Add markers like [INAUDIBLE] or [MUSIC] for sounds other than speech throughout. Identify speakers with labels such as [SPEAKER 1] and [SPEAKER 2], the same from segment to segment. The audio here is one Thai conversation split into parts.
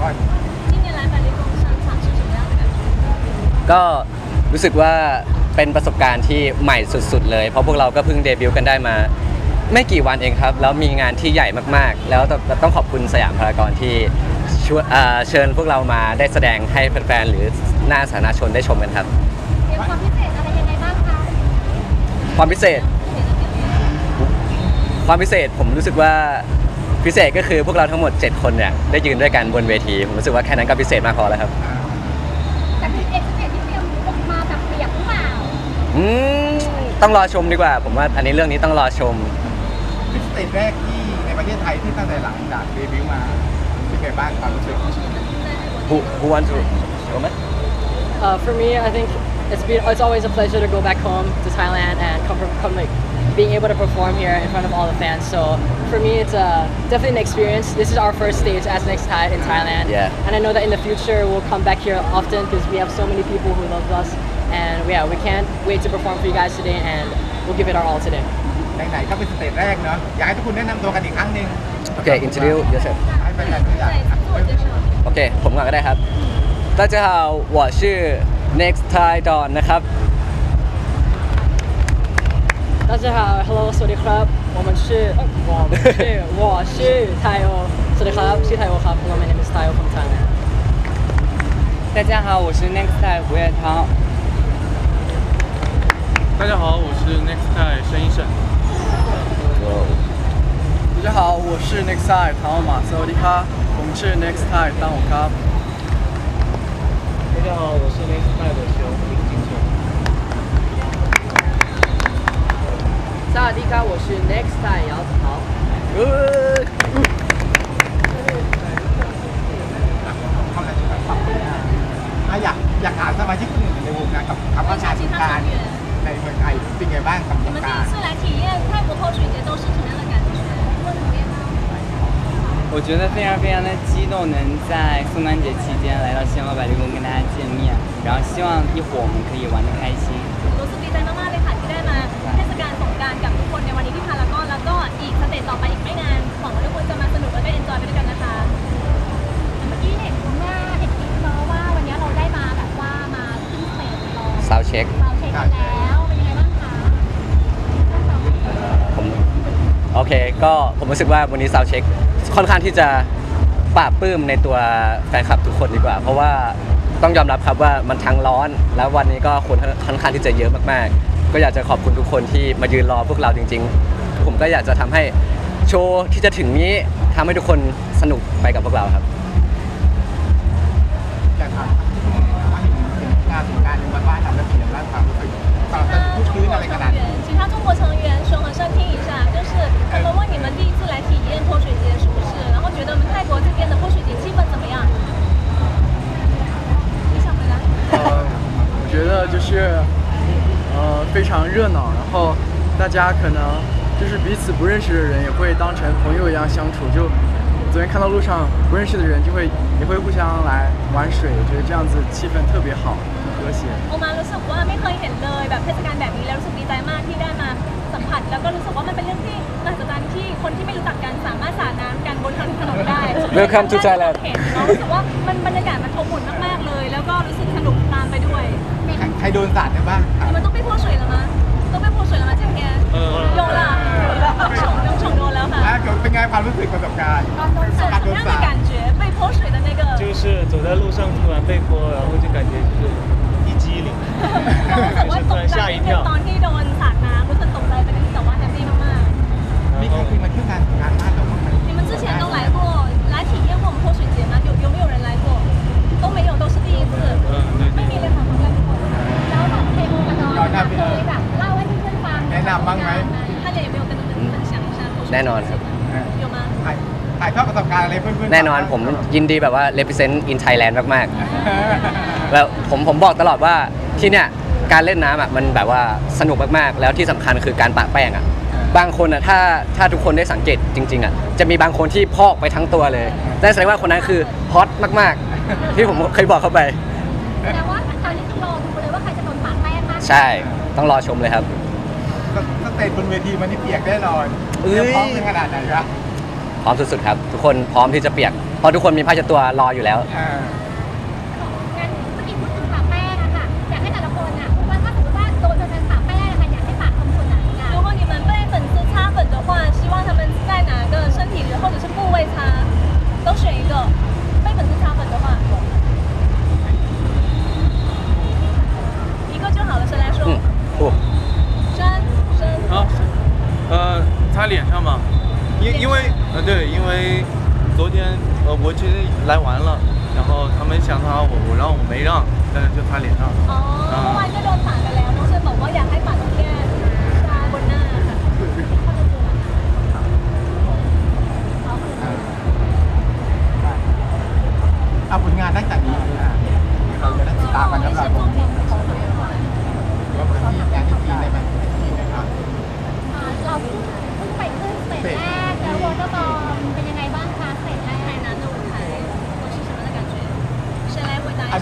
[SPEAKER 1] ปีนี้ที่มาราธอน
[SPEAKER 2] 今年来百丽宫商场是什么样的感觉？
[SPEAKER 3] ก็รู้สึกว่าเป็นประสบการณ์ที่ใหม่สุดๆ เลย เพราะพวกเราก็เพิ่งเดบิวต์กันได้มา ไม่กี่วันเองครับ แล้วมีงานที่ใหญ่มากๆ แล้วต้องต้องขอบคุณสยามพารากอนที่ชวนอ่าเชิญพวกเรามาได้แสดงให้แฟนๆ หรือหน้าสาธารณชนได้ชมกันครับ
[SPEAKER 2] เตรียมความพิเศษอะไรยังไงบ้างคะ
[SPEAKER 3] ความพิเศษ ความพิเศษผมรู้สึกว่า พิเศษก็คือพวกเราทั้งหมด 7 คนเนี่ยได้ยืนด้วยกันบนเวทีผมรู้สึกว่าแค่นั้นก็พิเศษมากพอแล้วครับ
[SPEAKER 2] แต่พิเศษพิเศษที่เตรียมมาแบบเปียกหรือเปล่า
[SPEAKER 3] อืมต้องรอชมดีกว่า ผมว่าอันนี้เรื่องนี้ต้องรอชม
[SPEAKER 1] เป็นสเตจแรกที่ในประเทศไทยที่ตั้งแต่หลังจากเดบิวต์มาเป็นไงบ้างความรู้สึก
[SPEAKER 3] Who Who want to ชมไหม
[SPEAKER 4] Uh, for me, I think it's been it's always a pleasure to go back home to Thailand and come from come like being able to perform here in front of all the fans. So for me, it's uh, definitely an experience. This is our first stage as Next Tide in Thailand,
[SPEAKER 3] Yeah.
[SPEAKER 4] and I know that in the future we'll come back here often because we have so many people who love us, and yeah, we can't wait to perform for you guys today, and we'll give it our all today.
[SPEAKER 1] ไหนๆก็เป็นสเตจแรกเนาะอยากให้ทุกคนแนะนำตัวกันอีกครั้งหนึ่ง
[SPEAKER 3] โอเค interview yourself
[SPEAKER 1] ให้แฟนๆรู้จัก
[SPEAKER 2] 对，自我介绍。
[SPEAKER 3] โอเค ผมก่อนก็ได้ครับ大家好我是 Next Thai Don นะครับ
[SPEAKER 4] 大家好，Hello，สวัสดีครับ我们是我们是我是ไทโอสวัสดีครับชื่อไทโอครับ Hello my name is Tayo from Thailand
[SPEAKER 5] 大家好，我是 Next Time 胡彦涛。
[SPEAKER 6] 大家好，我是 Next Time 申一胜。
[SPEAKER 5] 大家好，我是 Next Time 唐奥马斯奥利卡，我们是 Next Time 当我卡。
[SPEAKER 6] 大家好，我是 Next Time 的熊 林景雄。
[SPEAKER 4] 萨瓦迪卡，我是 Next Time 姚子豪。
[SPEAKER 1] เข้าใจจุดปรับอ่ะอยากอยากถามสมาชิกคนอื่นในวงการกับคำว่า
[SPEAKER 2] 问一
[SPEAKER 1] งาน
[SPEAKER 2] 下
[SPEAKER 1] ส
[SPEAKER 2] 其
[SPEAKER 1] ง
[SPEAKER 2] 他
[SPEAKER 1] กราร
[SPEAKER 2] 成员，
[SPEAKER 1] ในเมืองไทยเป็นไงบ้างกับส
[SPEAKER 2] 你
[SPEAKER 1] ง
[SPEAKER 2] 们
[SPEAKER 1] ก
[SPEAKER 2] 第
[SPEAKER 1] รา
[SPEAKER 2] 一
[SPEAKER 1] ร
[SPEAKER 2] 次来体验泰国泼水节都是什么样的感觉？
[SPEAKER 5] 我觉得非常非常的激动，能在宋丹节期间来到西安百丽宫跟大家见面，然后希望一会儿我们可以玩得开心。
[SPEAKER 2] จต่อไปอีกไม่นานหวังว่าทุกคนจะมาสนุกและก็เอนจอยไปด้วยกันนะคะเมื่อกี้เห็นข้างหน้าเห็นคลิปเนาะว่าวันนี้เราได้มาแบบว่ามาขึ้นสเตจรอ
[SPEAKER 3] Sound check
[SPEAKER 2] เราเช็คกันแล้วเป็นยังไงบ้างคะ
[SPEAKER 3] ผมโอเคก็ผมรู้สึกว่าวันนี้ซาวเช็คค่อนข้างที่จะปราบปลื้มในตัวแฟนคลับทุกคนดีกว่า เพราะว่าต้องยอมรับครับว่ามันทั้งร้อน แล้ววันนี้ก็คนค่อนข้างที่จะเยอะมากๆ ก็อยากจะขอบคุณทุกคนที่มายืนรอพวกเราจริง ๆ ผมก็อยากจะทำให้ โชว์ที่จะถึงนี้ทำให้ทุกคนสนุกไปกับพวกเราครับ
[SPEAKER 1] อยากถามว่าเห็นงานสงกรารในวันว่ายทำแล้วเป็นยังไงบ้างความรู้สึกตอน
[SPEAKER 2] 其
[SPEAKER 1] นั้น
[SPEAKER 2] 他
[SPEAKER 1] ทุก
[SPEAKER 2] 中
[SPEAKER 1] คืน
[SPEAKER 2] 国
[SPEAKER 1] อะไร
[SPEAKER 2] 成
[SPEAKER 1] ขนาด
[SPEAKER 2] 员，其他中国成员，熊和盛听一下，就是他们问你们第一次来体验泼水节是不是？然后觉得我们泰国这边的泼水节气氛怎么样？你想回答？
[SPEAKER 5] 呃，我觉得就是呃非常热闹，然后大家可能就 是彼此不认识的人也会当成朋友一样相处。就昨天看到路上不认识的人就会也会互相来玩水，我觉得这样子气氛特别好，很和谐。
[SPEAKER 2] โอมารู้สึกว่าไม่เคยเห็นเลยแบบเทศกาลแบบนี้แล้วรู้สึกดีใจมากที่ได้มาสัมผัส แล้วก็รู้สึกว่ามันเป็นเรื่องที่มหัศจรรย์ที่คนที่ไม่รู้จักกันสามารถสาดน้ำกันบนถนนได้
[SPEAKER 3] Welcome to Thailand
[SPEAKER 2] เห็นเรารู้สึกว่ามันบรรยากาศมันอบอุ่นมากๆเลย แล้วก็รู้สึกสนุกตามไปด้วย
[SPEAKER 1] ใครโดนสาดกันบ้างครับ
[SPEAKER 2] 你们都被泼水了吗？都被泼水了吗？今天？
[SPEAKER 6] 呃，
[SPEAKER 2] 有了，宠用宠多了
[SPEAKER 1] แล้
[SPEAKER 2] 哈。
[SPEAKER 1] ว เป็นไงความรู้สึกประสบการณ์
[SPEAKER 2] 是什么样的感觉？被泼水的那个，
[SPEAKER 6] 就是走在路上突然被泼，然后就感觉就是一激灵， [LAUGHS]
[SPEAKER 2] เรารู้สึก
[SPEAKER 3] ครับ
[SPEAKER 2] 有吗？
[SPEAKER 1] ถ่ายถ่ายทอดประสบการณ์อะไรเพื่อนๆ
[SPEAKER 3] แน่นอนผมยินดีแบบว่า represent in Thailand มากๆ แล้วผมผมบอกตลอดว่าที่เนี่ยการเล่นน้ำอะมันแบบว่าสนุกมากๆ แล้วที่สำคัญคือการปะแป้งอะบางคนอะถ้าถ้าทุกคนได้สังเกตจริง ๆอะจะมีบางคนที่พอกไปทั้งตัวเลยนั่นแสดงว่าคนนั้นคือฮอตมากๆ ที่ผมเคยบอกเขาไป
[SPEAKER 2] แสดงว่าตอนนี้คือรอดูเลยว่าใครจะโดนปาดแป้งมาก
[SPEAKER 3] ใช่
[SPEAKER 2] เต้
[SPEAKER 3] องรอชมเลยครับ
[SPEAKER 1] สเตจบนเวทีมันนี่เปียกแน่นอน
[SPEAKER 3] เอ้ย
[SPEAKER 1] เตรียมพร้อมในขนาดไหนครับ
[SPEAKER 3] พร้อมสุดๆครับ ทุกคนพร้อมที่จะเปียกเพราะทุกคนมีผ้าเช็ดตัวรออยู่แล้ว
[SPEAKER 1] อ่า
[SPEAKER 2] 擦
[SPEAKER 6] 脸上嘛，因因为呃对，因为昨天呃我其实来晚了，然后他们想擦我，我让我没让，但是就擦脸上。
[SPEAKER 2] อ๋อเมื่อวานก็โดนปาดไปแล้ว น้องเชนบอกว่าอยากให้ปาดตรงแก้มตาบนหน้าค่ะเข้าไปตัวเอาคนอื่น
[SPEAKER 1] เอาผลงานตั้งแต่นี้อ่าเราจะได้ติดตามกัน
[SPEAKER 2] 一
[SPEAKER 1] นะค
[SPEAKER 2] 些
[SPEAKER 1] รับ
[SPEAKER 2] 作品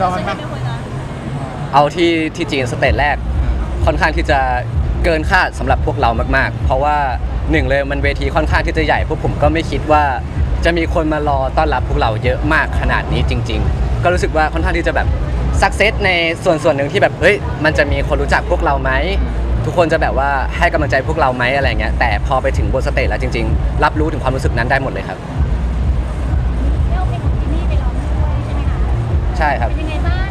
[SPEAKER 1] ด
[SPEAKER 2] องเอา
[SPEAKER 3] ที่ที่จีนสเตจแรก ค่อนข้างที่จะเกินคาดสำหรับพวกเรามากๆ เพราะว่าหนึ่งเลยมันเวทีค่อนข้างที่จะใหญ่พวกผมก็ไม่คิดว่า จะมีคนมารอต้อนรับพวกเราเยอะมากขนาดนี้จริง ๆ ก็รู้สึกว่าค่อนข้างที่จะแบบสักเซสในส่วนส่วนหนึ่งที่แบบเฮ้ยมันจะมีคนรู้จักพวกเราไหมทุกคนจะแบบว่าให้กำลังใจพวกเราไหมอะไรเงี้ยแต่พอไปถึงบนสเตจแล้วจริง ๆ รับรู้ถึงความรู้สึกนั้นได้หมดเลยครับ
[SPEAKER 2] ใช่ค
[SPEAKER 3] รับ
[SPEAKER 2] เป็นยังไงบ้าง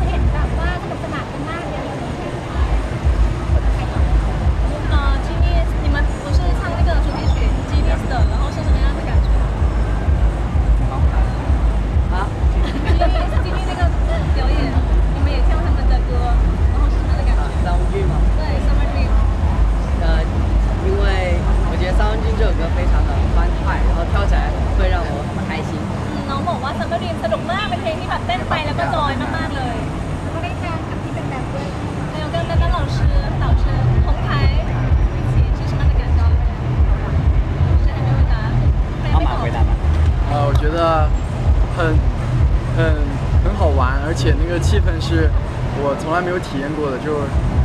[SPEAKER 5] 且那个气氛是我从来没有体验过的，就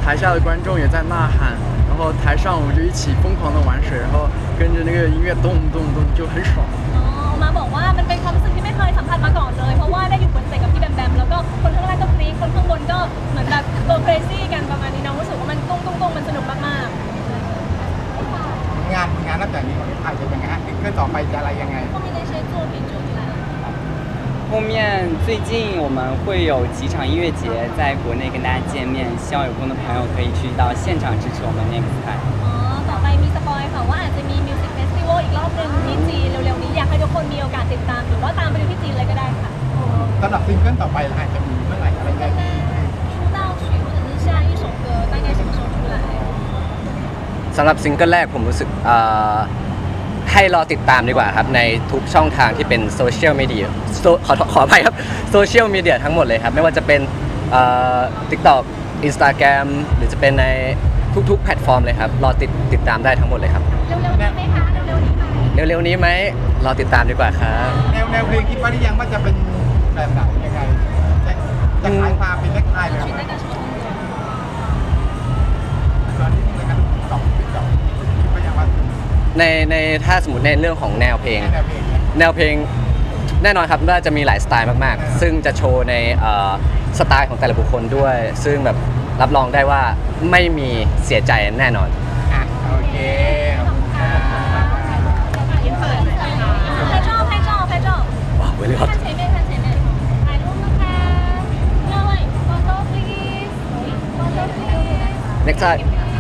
[SPEAKER 5] 台下的观众也在呐喊，然后台上我们就一起疯狂的玩水，然后跟着那个音乐动动动，就很爽。
[SPEAKER 2] อ๋อมาบอกว่ามันเป็นความรู้สึกที่ไม่เคยสัมผัสมาก่อนเลย เพราะว่าได้อยู่บนสเตจกับพี่แบมแบมแล้วก็คนข้างล่างก็กรี๊ดคนข้างบนก็เหมือนแบบโกเครซี่กันประมาณนี้น้องรู้สึกว่ามันตุ้งตุ้งตุ้งมันสนุกมากๆ
[SPEAKER 1] งานงานนับจากนี้ของที่ไทยจะยังไงฮะซิงเกิลต่อไปจะอะไรยังไง
[SPEAKER 2] 后面的一些作品就来了。
[SPEAKER 7] 后面最近我们会有几场音乐节在国内跟大家见面，希望有空的朋友可以去到现场支持我们 Next Time。
[SPEAKER 2] อ๋อ ต่อไปมีสปอยค่ะว่าอาจจะมีมิวสิกเฟสติวัลอีกรอบหนึ่งที่จีนเร็วๆนี้อยากให้ทุกคนมีโอกาสติดตาม หรือว่าตามไปดูที่จีนเลยก็ได้ค่ะ
[SPEAKER 1] สำหรับซิงเกิลต่อไปล่ะจะมีเมื่อไหร่อะไรยังไง
[SPEAKER 2] 出道曲或者是下一首歌大概什么时候出来？
[SPEAKER 3] สำหรับซิงเกิลแรกผมรู้สึกเอ่อ ให้รอติดตามดีกว่าครับ ในทุกช่องทางที่เป็นโซเชียลมีเดียขอขออภัยครับโซเชียลมีเดียทั้งหมดเลยครับ ไม่ว่าจะเป็นทิกตอกอินสตาแกรมหรือจะเป็นในทุกๆ แพลตฟอร์มเลยครับ รอติดติดตามได้ทั้งหมดเลยครับ
[SPEAKER 2] เร็วๆนี้ไหมคะเร็วๆนี้ไหม
[SPEAKER 3] เร็วๆนี้ไหมรอติดตามดีกว่าครับ
[SPEAKER 1] แนวแนวเพลงคิดว่าหรือยังว่าจะเป็นแบบไหนยังไงจะจะขายความเป็นเล็กไทยเลย ใน
[SPEAKER 3] ในถ้าสมมติในเรื่องของแนวเพลง
[SPEAKER 1] แนวเพลง
[SPEAKER 3] แน่นอนครับว่าจะมีหลายสไตล์มากๆ ซึ่งจะโชว์ในสไตล์ของแต่ละบุคคลด้วย ซึ่งแบบรับรองได้ว่าไม่มีเสียใจแน่นอน
[SPEAKER 1] อะโอเคขอบคุณค่ะ
[SPEAKER 3] ว้าวเวล
[SPEAKER 2] ครับ
[SPEAKER 3] Next time.